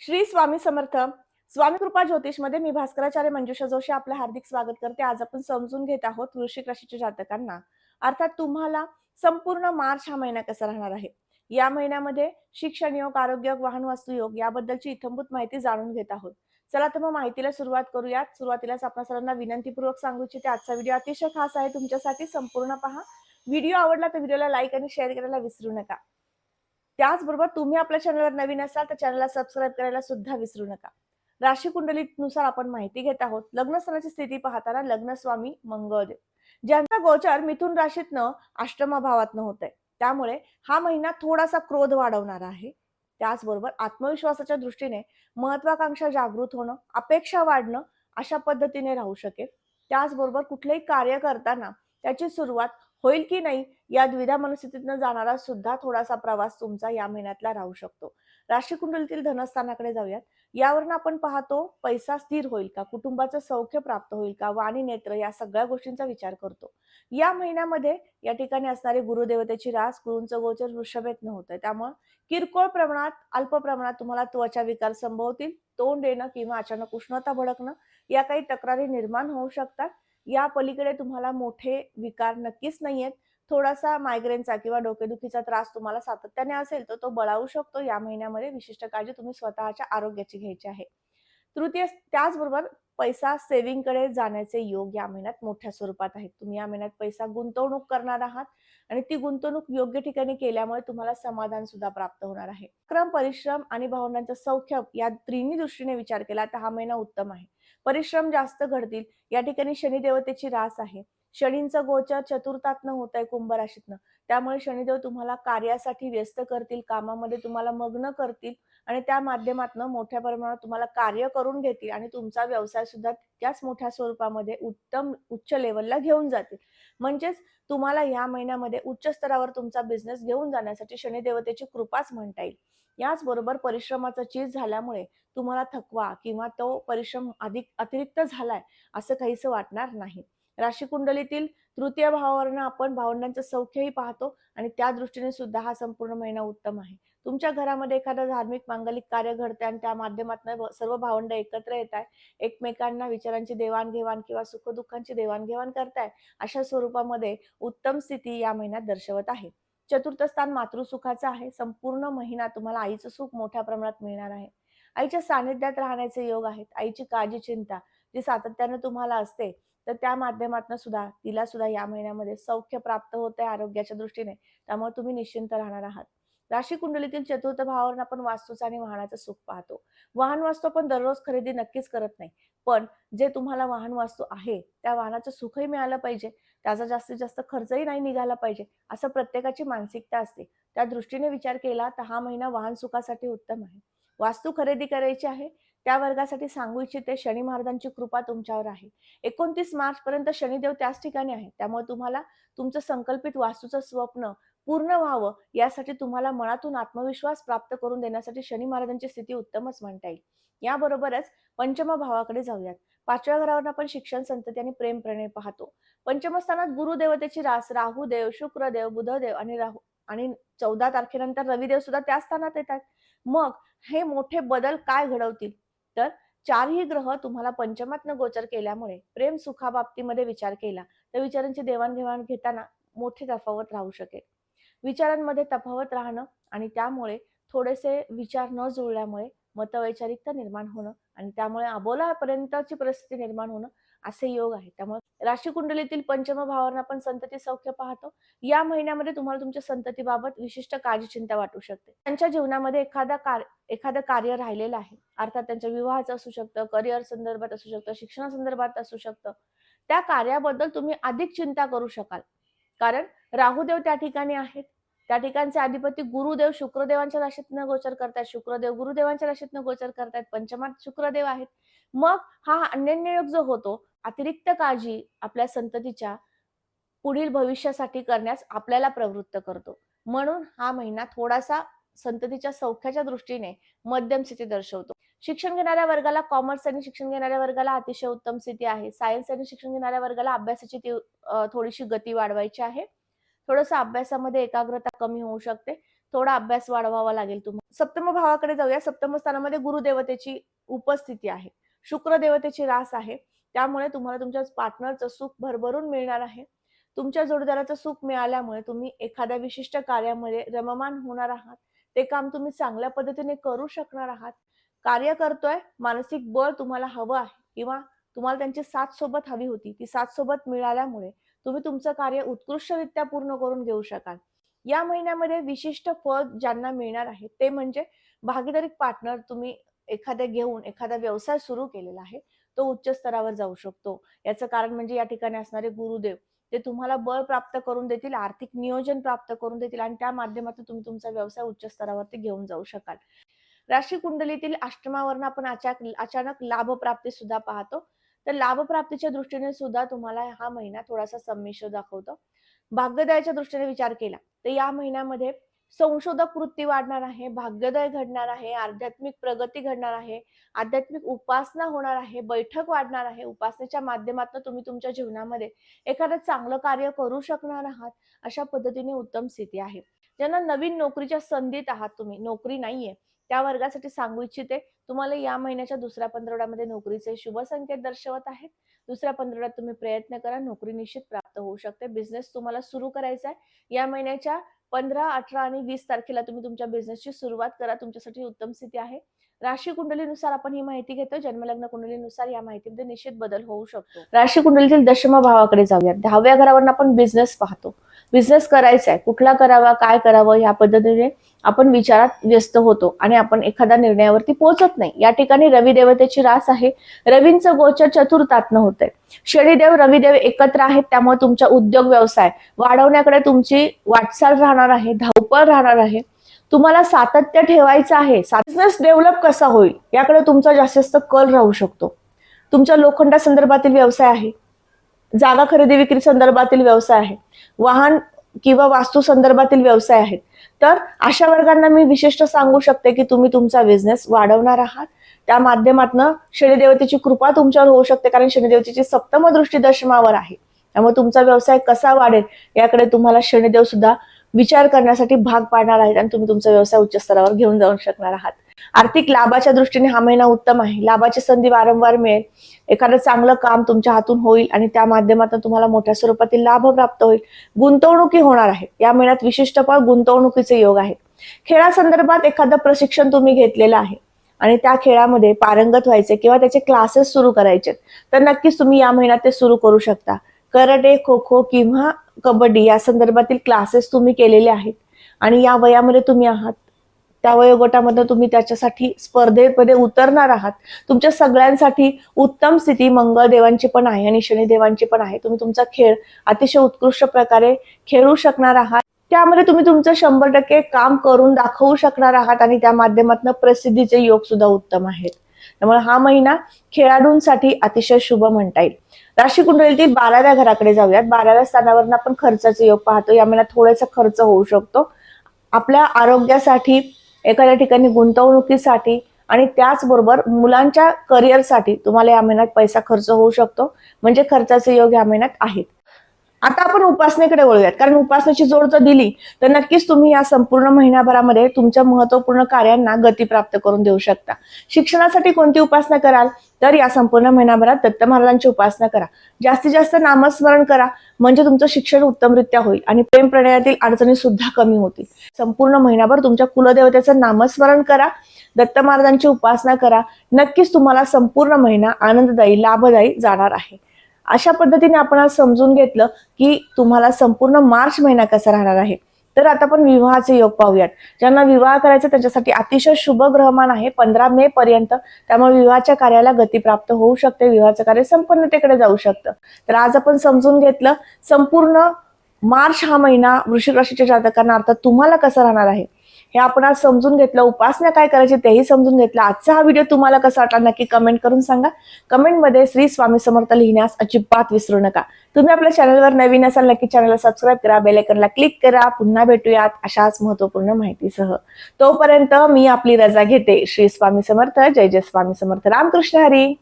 श्री स्वामी समर्थ. स्वामी कृपा ज्योतिषमध्ये मी भास्कराचार्य मंजुषा जोशी आपलं हार्दिक स्वागत करते. आज आपण समजून घेत आहोत वृश्चिक राशीच्या जातकांना. अर्थात तुम्हाला संपूर्ण मार्च हा महिना कसा राहणार आहे? या महिन्यामध्ये शिक्षण योग आरोग्य योग, वाहन वास्तू योग याबद्दलची इथंभूत माहिती जाणून घेत आहोत. चला तर मग माहितीला सुरुवात करूयात. सुरुवातीलाच आपण सर्वांना विनंतीपूर्वक सांगू इच्छिते आजचा व्हिडिओ अतिशय खास आहे. तुमच्यासाठी संपूर्ण पहा. व्हिडिओ आवडला तर व्हिडिओला लाईक आणि शेअर करायला विसरू नका. त्याचबरोबर तुम्ही आपल्या चॅनलवर नवीन असाल तर चॅनलला सबस्क्राईब करायला सुद्धा विसरू नका. राशी कुंडलीनुसार आपण माहिती घेत आहोत. लग्नस्थानाची स्थिती पाहताना लग्नस्वामी मंगळदेव. ज्यांचा गोचर मिथुन राशीतनं अष्टमा भावातनं होत आहे त्यामुळे हा महिना थोडासा क्रोध वाढवणारा आहे. त्याचबरोबर आत्मविश्वासाच्या दृष्टीने महत्वाकांक्षा जागृत होणं अपेक्षा वाढणं अशा पद्धतीने राहू शकेल. त्याचबरोबर कुठलेही कार्य करताना त्याची सुरुवात होईल की नाही या द्विधा मनस्थितीतनं जाणारा सुद्धा थोडासा प्रवास तुमचा या महिन्यातला राहू शकतो. राशी कुंडलीतील धनस्थानाकडे जाऊयात. यावरून आपण पाहतो पैसा स्थिर होईल का? कुटुंबाचं सौख्य प्राप्त होईल का? वाणी नेत्र या सगळ्या गोष्टींचा विचार करतो. या महिन्यामध्ये या ठिकाणी असणारे गुरुदेवतेची रास गुरूंचं गोचर वृषभेतनं होत आहे त्यामुळे किरकोळ प्रमाणात अल्प प्रमाणात तुम्हाला त्वचा विकार संभवतील. तोंड येणं किंवा अचानक उष्णता भडकणं या काही तक्रारी निर्माण होऊ शकतात. या पलीकडे तुम्हाला मोठे विकार नक्कीच नाही आहेत थोडासा मायग्रेनचा किंवा डोकेदुखीचा त्रास तुम्हाला सातत्याने असेल तर तो बळावू शकतो. या महिन्यामध्ये विशिष्ट काळजी तुम्ही स्वतःच्या आरोग्याची घ्यायची आहे. तृतीय त्याचबरोबर पैसा सेव्हिंगकडे जाण्याचे योग या महिन्यात मोठ्या स्वरूपात आहेत. तुम्ही या महिन्यात पैसा गुंतवणूक करणार आहात आणि ती गुंतवणूक योग्य ठिकाणी केल्यामुळे तुम्हाला समाधान सुद्धा प्राप्त होणार आहे. क्रम परिश्रम आणि भावनांचं सौख्य या त्रिनी दृष्टीने विचार केला तर हा महिना उत्तम आहे. परिश्रम जास्त घडतील. या ठिकाणी शनिदेवतेची रास आहे. शनींचं गोचर चतुर्थातनं होत आहे कुंभ राशीतनं त्यामुळे शनिदेव तुम्हाला कार्यासाठी व्यस्त करतील कामामध्ये तुम्हाला मग्न करतील आणि त्या माध्यमातून मोठ्या प्रमाणात तुम्हाला कार्य करून घेतील आणि तुमचा व्यवसाय सुद्धा त्याच मोठ्या स्वरूपामध्ये उत्तम उच्च लेवलला घेऊन जातील. म्हणजेच तुम्हाला या महिन्यामध्ये उच्च स्तरावर तुमचा बिझनेस घेऊन जाण्यासाठी शनिदेवतेची कृपाच म्हणता येईल. याचबरोबर परिश्रमाचा चीज झाल्यामुळे तुम्हाला थकवा किंवा तो परिश्रम अधिक अतिरिक्त झालाय असं काहीसं वाटणार नाही. राशी कुंडलीतील तृतीय भावावरनं आपण भावंडांचं सौख्यही पाहतो आणि त्या दृष्टीने सुद्धा हा संपूर्ण महिना उत्तम आहे. तुमच्या घरामध्ये एखादं धार्मिक मांगलिक कार्य घडते आणि त्या माध्यमातून सर्व भावंड एकत्र येत आहे एकमेकांना विचारांची देवाणघेवाण किंवा सुखदुःखांची देवाणघेवाण करताय अशा स्वरूपामध्ये उत्तम स्थिती या महिन्यात दर्शवत आहे. चतुर्थ स्थान मातृसुखाचं आहे. संपूर्ण महिना तुम्हाला आईचं सुख मोठ्या प्रमाणात मिळणार आहे. आईच्या सानिध्यात राहण्याचे योग आहेत. आईची काळजी चिंता ती सातत्यानं तुम्हाला असते तर त्या माध्यमातून सुद्धा तिला सुद्धा या महिन्यामध्ये सौख्य प्राप्त होते आहे आरोग्याच्या दृष्टीने. त्यामुळे तुम्ही निश्चिंत राहणार आहात. राशी कुंडलीतील चतुर्थ भावावरून आपण वास्तूचं आणि वाहनाचं सुख पाहतो. वाहन वास्तू आपण दररोज खरेदी नक्कीच करत नाही. पण जे तुम्हाला वाहन वास्तू आहे त्या वाहनाचं सुखही मिळालं पाहिजे. त्याचा जास्तीत जास्त खर्चही नाही निघाला पाहिजे असं प्रत्येकाची मानसिकता असते. त्या दृष्टीने विचार केला तर हा महिना वाहन सुखासाठी उत्तम आहे. वास्तू खरेदी करायची आहे त्या वर्गासाठी सांगू इच्छिते शनी महाराजांची कृपा तुमच्यावर आहे. एकोणतीस मार्च पर्यंत शनिदेव त्याच ठिकाणी आहे त्यामुळे तुम्हाला तुमचं संकल्पित वास्तूचं स्वप्न पूर्ण व्हावं यासाठी तुम्हाला मनातून आत्मविश्वास प्राप्त करून देण्यासाठी शनी महाराजांची स्थिती उत्तमच म्हणता येईल. याबरोबरच पंचम भावाकडे जाऊयात. पाचव्या घरावर आपण शिक्षण संतती आणि प्रेम प्रणय पाहतो. पंचमस्थानात गुरुदेवतेची रास राहू देव शुक्रदेव बुधदेव आणि राहू आणि चौदा तारखेनंतर रविदेव सुद्धा त्या स्थानात येतात. मग हे मोठे बदल काय घडवतील? तर चारही ग्रह तुम्हाला पंचमातनं गोचर केल्यामुळे प्रेम सुखाबाबतीमध्ये विचार केला तर विचारांची देवाणघेवाण घेताना मोठी तफावत राहू शकेल. विचारांमध्ये तफावत राहणं आणि त्यामुळे थोडेसे विचार न जुळल्यामुळे मतवैचारिकता निर्माण होणं आणि त्यामुळे अबोलापर्यंतची परिस्थिती निर्माण होणं असे योग आहे त्यामुळे राशी कुंडलीतील पंचम भावांना आपण संतती सौख्य पाहतो. या महिन्यामध्ये तुम्हाला तुमच्या संततीबाबत विशिष्ट काळजी चिंता वाटू शकते. त्यांच्या जीवनामध्ये एखादा कार्य एखादं कार्य राहिलेलं आहे. अर्थात त्यांच्या विवाहाचं असू शकतं करिअर संदर्भात असू शकतं शिक्षणासंदर्भात असू शकतं. त्या कार्याबद्दल तुम्ही अधिक चिंता करू शकाल. कारण राहुदेव त्या ठिकाणी आहेत. त्या ठिकाणचे अधिपती गुरुदेव शुक्रदेवांच्या राशीतनं गोचर करतायत. शुक्रदेव गुरुदेवांच्या राशीतनं गोचर करतायत. पंचमात शुक्रदेव आहेत. मग हा अन्ययोग जो होतो अतिरिक्त काळजी आपल्या संततीच्या पुढील भविष्यासाठी करण्यास आपल्याला प्रवृत्त करतो. म्हणून हा महिना थोडासा संततीच्या सौख्याच्या दृष्टीने मध्यम स्थिती दर्शवतो. शिक्षण घेणाऱ्या वर्गाला कॉमर्स आणि शिक्षण घेणाऱ्या वर्गाला अतिशय उत्तम स्थिती आहे. सायन्स आणि शिक्षण घेणाऱ्या वर्गाला अभ्यासाची ती थोडीशी गती वाढवायची आहे. थोडस अभ्यासामध्ये एकाग्रता कमी होऊ शकते. थोडा अभ्यास वाढवावा लागेल तुम्हाला सप्तम भावाकडे जाऊया. सप्तम स्थानामध्ये गुरुदेवतेची उपस्थिती आहे. शुक्र देवतेची रास आहे. त्यामुळे तुम्हाला तुमच्या पार्टनरचं सुख भरभरून मिळणार आहे. तुमच्या जोडीदाराचं सुख मिळाल्यामुळे तुम्ही एखाद्या विशिष्ट कार्यामध्ये रममान होणार आहात. ते काम तुम्ही चांगल्या पद्धतीने करू शकणार आहात. कार्य करतोय मानसिक बळ तुम्हाला हवं आहे किंवा तुम्हाला त्यांची साथ सोबत हवी होती ती साथ सोबत मिळाल्यामुळे तुम्ही तुमचं कार्य उत्कृष्टरित्या पूर्ण करून घेऊ शकाल. या महिन्यामध्ये विशिष्ट फळ ज्यांना मिळणार आहे ते म्हणजे भागीदारी पार्टनर तुम्ही एखाद्या घेऊन एखादा व्यवसाय सुरू केलेला आहे. तो उच्च स्तरावर जाऊ शकतो. याचं कारण म्हणजे या ठिकाणी असणारे गुरुदेव ते तुम्हाला बळ प्राप्त करून देतील आर्थिक नियोजन प्राप्त करून देतील आणि त्या माध्यमातून तुम्ही तुमचा व्यवसाय उच्च स्तरावरती घेऊन जाऊ शकाल. राशी कुंडलीतील अष्टमावरनं आपण अचानक अचानक लाभ प्राप्ती सुद्धा पाहतो. तर लाभप्राप्तीच्या दृष्टीने सुद्धा तुम्हाला हा महिना थोडासा संमिश्र दाखवतो. भाग्योदयाच्या दृष्टीने विचार केला तर या महिन्यामध्ये संशोधक वृत्ती वाढणार आहे भाग्योदय घडणार आहे आध्यात्मिक प्रगती घडणार आहे आध्यात्मिक उपासना होणार आहे बैठक वाढणार आहे उपासनेच्या माध्यमातून तुम्ही तुमच्या जीवनामध्ये एखादं चांगलं कार्य करू शकणार आहात अशा पद्धतीने उत्तम स्थिती आहे. ज्यांना नवीन नोकरीच्या संधीत आहात तुम्ही नोकरी नाहीये त्या वर्गासाठी सांगू इच्छिते तुम्हाला या महिन्याच्या दुसऱ्या पंधरवड्यामध्ये नोकरीचे शुभ संकेत दर्शवत आहेत. दुसऱ्या पंधरवड्यात तुम्ही प्रयत्न करा नोकरी निश्चित प्राप्त होऊ शकते बिझनेस तुम्हाला सुरू करायचा आहे. या महिन्याच्या पंधरा अठरा आणि वीस तारखेला तुम्ही तुमच्या बिझनेसची सुरुवात करा. तुमच्यासाठी उत्तम स्थिती आहे. राशी कुंडलीनुसार आपण ही माहिती घेतो. जन्मलग्न कुंडलीनुसार या माहितीमध्ये निश्चित बदल होऊ शकतो. राशी कुंडलीतील दशम भावाकडे जाऊया. दहाव्या घरावर आपण बिझनेस पाहतो. बिझनेस करायचा आहे कुठला करावा? काय करावं? या पद्धतीने आपण विचारात व्यस्त होतो आणि आपण एखाद्या निर्णयावरती पोहोचत नाही. या ठिकाणी रवी देवतेची रास आहे. रवींचं गोचर चतुर्थातन होत आहे शनिदेव रविदेव एकत्र आहेत त्यामुळे तुमचा उद्योग व्यवसाय. वाढवण्याकडे तुमची वाटचाल राहणार आहे धावपळ राहणार आहे. तुम्हाला सातत्य ठेवायचं आहे. बिझनेस डेव्हलप कसा होईल याकडे तुमचा जास्तीत कल राहू शकतो. तुमच्या लोखंडा संदर्भातील व्यवसाय आहे. जागा खरेदी विक्री संदर्भातील व्यवसाय आहे. वाहन किंवा वास्तू संदर्भातील व्यवसाय आहेत. तर अशा वर्गांना मी विशिष्ट सांगू शकते की तुम्ही तुमचा बिझनेस वाढवणार आहात. त्या माध्यमातून शनिदेवतेची कृपा तुमच्यावर होऊ शकते कारण शनिदेवतेची सप्तम दृष्टी दशमावर आहे. त्यामुळे तुमचा व्यवसाय कसा वाढेल याकडे तुम्हाला शनिदेव सुद्धा विचार करण्यासाठी भाग पाडणार आहेत आणि तुम्ही तुमचा व्यवसाय उच्च स्तरावर घेऊन जाऊ शकणार आहात. आर्थिक लाभाच्या दृष्टीने हा महिना उत्तम आहे. लाभाची संधी वारंवार मिळेल. एखादं चांगलं काम तुमच्या हातून होईल आणि त्या माध्यमातून तुम्हाला मोठ्या स्वरूपातील लाभ प्राप्त होईल. गुंतवणुकी होणार आहे. या महिन्यात विशिष्ट फळ गुंतवणुकीचे योग आहेत. खेळासंदर्भात एखादं प्रशिक्षण तुम्ही घेतलेलं आहे आणि त्या खेळामध्ये पारंगत व्हायचे किंवा त्याचे क्लासेस सुरू करायचे तर नक्कीच तुम्ही या महिन्यात ते सुरू करू शकता. करडे खो खो किंवा कबड्डी या संदर्भातील क्लासेस तुम्ही केलेले आहेत आणि या वयामध्ये तुम्ही आहात. त्या वयोगटामध्ये तुम्ही त्याच्यासाठी स्पर्धेमध्ये उतरणार आहात. तुमच्या सगळ्यांसाठी उत्तम स्थिती मंगळदेवांची पण आहे आणि शनिदेवांची पण आहे. तुम्ही तुमचा खेळ अतिशय उत्कृष्ट प्रकारे खेळू शकणार आहात. त्यामध्ये तुम्ही तुमचं शंभर टक्के काम करून दाखवू शकणार आहात आणि त्या माध्यमातून प्रसिद्धीचे योग सुद्धा उत्तम आहेत. त्यामुळे हा महिना खेळाडूंसाठी अतिशय शुभ म्हणता येईल. राशी कुंडलीतील बाराव्या घराकडे जाऊयात. बाराव्या स्थानावरून आपण खर्चाचे योग पाहतो. या महिन्यात थोडासा खर्च होऊ शकतो. आपल्या आरोग्यासाठी एखाद्या ठिकाणी गुंतवणुकीसाठी आणि त्याचबरोबर मुलांच्या करिअरसाठी तुम्हाला या महिन्यात पैसा खर्च होऊ शकतो. म्हणजे खर्चाचे योग या महिन्यात आहेत. आता आपण उपासनेकडे वळूयात. कारण उपासनेची जोड जर दिली तर नक्कीच तुम्ही या संपूर्ण महिन्याभरामध्ये तुमच्या महत्त्वपूर्ण कार्यांना गती प्राप्त करून देऊ शकता. शिक्षणासाठी कोणती उपासना कराल? तर या संपूर्ण महिन्याभरात दत्त महाराजांची उपासना करा. जास्तीत जास्त नामस्मरण करा. म्हणजे तुमचं शिक्षण उत्तमरित्या होईल आणि प्रेम प्रणयातील अडचणी सुद्धा कमी होतील. संपूर्ण महिनाभर तुमच्या कुलदेवतेचं नामस्मरण करा. दत्त महाराजांची उपासना करा. नक्कीच तुम्हाला संपूर्ण महिना आनंददायी लाभदायी जाणार आहे. अशा पद्धतीने आपण आज समजून घेतलं की तुम्हाला संपूर्ण मार्च महिना कसा राहणार आहे. तर आता आपण विवाहाचे योग पाहूयात. ज्यांना विवाह करायचा त्याच्यासाठी अतिशय शुभ ग्रहमान आहे पंधरा मे पर्यंत. त्यामुळे विवाहाच्या कार्याला गती प्राप्त होऊ शकते विवाहाचं कार्य संपन्नतेकडे जाऊ शकतं. तर आज आपण समजून घेतलं संपूर्ण मार्च हा महिना वृश्चिक राशीच्या जातकांना अर्थात तुम्हाला कसा राहणार आहे? हे आपण आज समजून घेतलं उपासना काय करायची तेही समजून घेतलं. आजचा हा व्हिडिओ तुम्हाला कसा वाटला नक्की कमेंट करून सांगा. कमेंटमध्ये श्री स्वामी समर्थ लिहिण्यास अजिबात विसरू नका. तुम्ही आपल्या चॅनलवर नवीन असाल नक्की चॅनलला सबस्क्राईब करा बेलायकनला क्लिक करा. पुन्हा भेटूयात अशाच महत्त्वपूर्ण माहितीसह. तोपर्यंत मी आपली रजा घेते. श्री स्वामी समर्थ. जय जय स्वामी समर्थ. रामकृष्ण हरी.